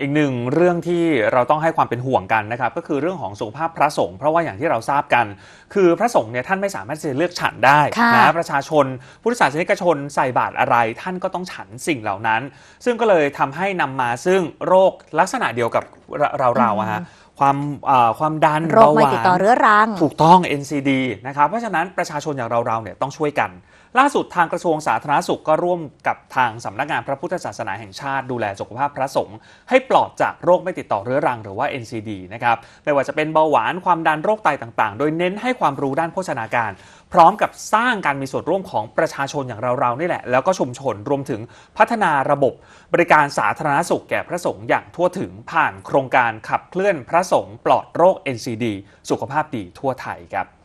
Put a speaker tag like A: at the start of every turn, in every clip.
A: อีกหนึ่งเรื่องที่เราต้องให้ความเป็นห่วงกันนะครับก็คือเรื่องของสุขภาพพระสงฆ์เพราะว่าอย่างที่เราทราบกัน คือพระสงฆ์เนี่ยท่านไม่สามารถจะเลือกฉันได้
B: ค่ะ
A: นะประชาชนพุทธศาสนิกชนใส่บาตรอะไร ท่านก็ต้องฉันสิ่งเหล่านั้น ซึ่งก็เลยทำให้นำมาซึ่งโรคลักษณะเดียวกับเราเราๆอะฮะความอ่าความดัน
B: โรคไม่
A: เบาหวาน
B: ติดต่อเรื้อรัง
A: ถูกต้อง NCD นะครับเพราะฉะนั้นประชาชนอย่างเราๆเนี่ยต้องช่วยกัน ล่าสุดทางกระทรวงสาธารณสุขก็ร่วมกับทางสำนักงานพระพุทธศาสนาแห่งชาติ ดูแลสุขภาพพระสงฆ์ให้ปลอดจากโรคไม่ติดต่อเรื้อรังหรือว่า NCD นะครับไม่ว่าจะเป็นเบาหวานความดันโรคไตต่างๆ โดยเน้นให้ความรู้ด้านโภชนาการ พร้อมกับสร้างการมีส่วนร่วมของประชาชนอย่างเราๆนี่แหละ แล้วก็ชุมชนรวมถึงพัฒนาระบบบริการสาธารณสุขแก่พระสงฆ์อย่างทั่วถึงผ่านโครงการขับเคลื่อนพระสงฆ์ปลอดโรค NCD สุขภาพดีทั่วไทยครับ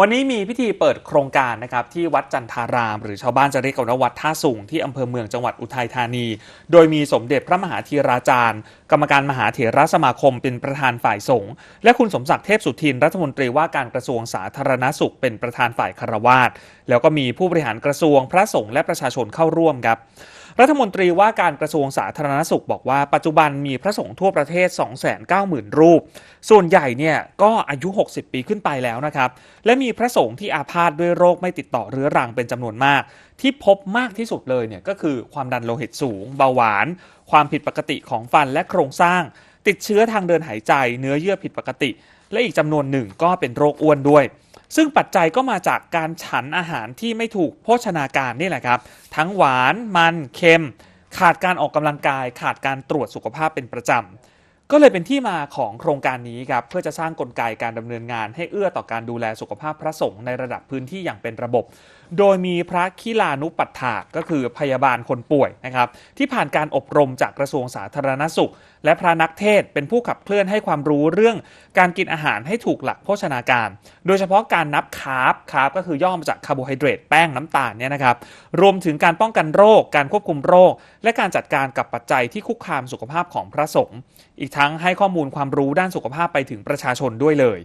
A: วันนี้มีพิธีเปิดโครงการนะครับที่วัดจันทาราม หรือชาวบ้านจะเรียกกันว่าวัดท่าสูงที่อำเภอเมืองจังหวัดอุทัยธานี โดยมีสมเด็จพระมหาธีราจารย์ กรรมการมหาเถรสมาคมเป็นประธานฝ่ายสงฆ์และคุณสมศักดิ์เทพสุทินรัฐมนตรีว่าการกระทรวงสาธารณสุขเป็นประธานฝ่ายคารวาสแล้วก็มีผู้บริหารกระทรวงพระสงฆ์และประชาชนเข้าร่วมครับรัฐมนตรีว่าการกระทรวงสาธารณสุขบอกว่าปัจจุบันมีพระสงฆ์ทั่วประเทศ 290,000 รูป ส่วนใหญ่เนี่ยก็อายุ 60 ปีขึ้นไปแล้วนะครับ และมีีพระสงฆ์ที่อาพาธด้วยโรคไม่ติดต่อเรื้อรังเป็นจำนวนมาก ที่พบมากที่สุดเลยเนี่ยก็คือความดันโลหิตสูง เบาหวาน ความผิดปกติของฟันและโครงสร้าง ติดเชื้อทางเดินหายใจ เนื้อเยื่อผิดปกติ และอีกจำนวนหนึ่งก็เป็นโรคอ้วนด้วยซึ่งปัจจัยก็มาจากการฉันอาหารที่ไม่ถูกโภชนาการนี่แหละครับ ทั้งหวานมันเค็ม ขาดการออกกำลังกาย ขาดการตรวจสุขภาพเป็นประจำ ก็เลยเป็นที่มาของโครงการนี้ครับเพื่อจะสร้างกลไกการดำเนินงาน ให้เอื้อต่อการดูแลสุขภาพพระสงฆ์ในระดับพื้นที่อย่างเป็นระบบ โดยมีพระคิลานุปัฏฐากก็คือพยาบาลคนป่วยนะครับที่ผ่านการอบรมจากกระทรวงสาธารณสุข และพระนักเทศเป็นผู้ขับเคลื่อนให้ความรู้เรื่อง การกินอาหารให้ถูกหลักโภชนาการ โดยเฉพาะการนับคาร์บคาร์บก็คือย่อมาจากคาร์โบไฮเดรตแป้งน้ำตาลเนี่ยนะครับรวมถึงการป้องกันโรค การควบคุมโรค และการจัดการกับปัจจัยที่คุกคามสุขภาพของพระสงฆ์อีกทั้ง้งให้ข้อมูลความรู้ด้านสุขภาพไปถึงประชาชนด้วยเลย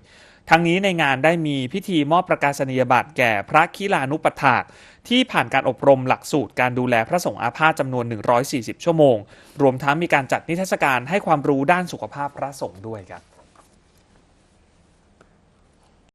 A: ทั้งนี้ในงานได้มีพิธีมอบประกาศนียบัตรแก่พระคิลานุปัฏฐากที่ผ่านการอบรมหลักสูตรการดูแลพระสงฆ์อาพาธจำนวน 140 ชั่วโมง รวมทั้งมีการจัดนิทรรศการให้ความรู้ด้านสุขภาพพระสงฆ์ด้วยครับ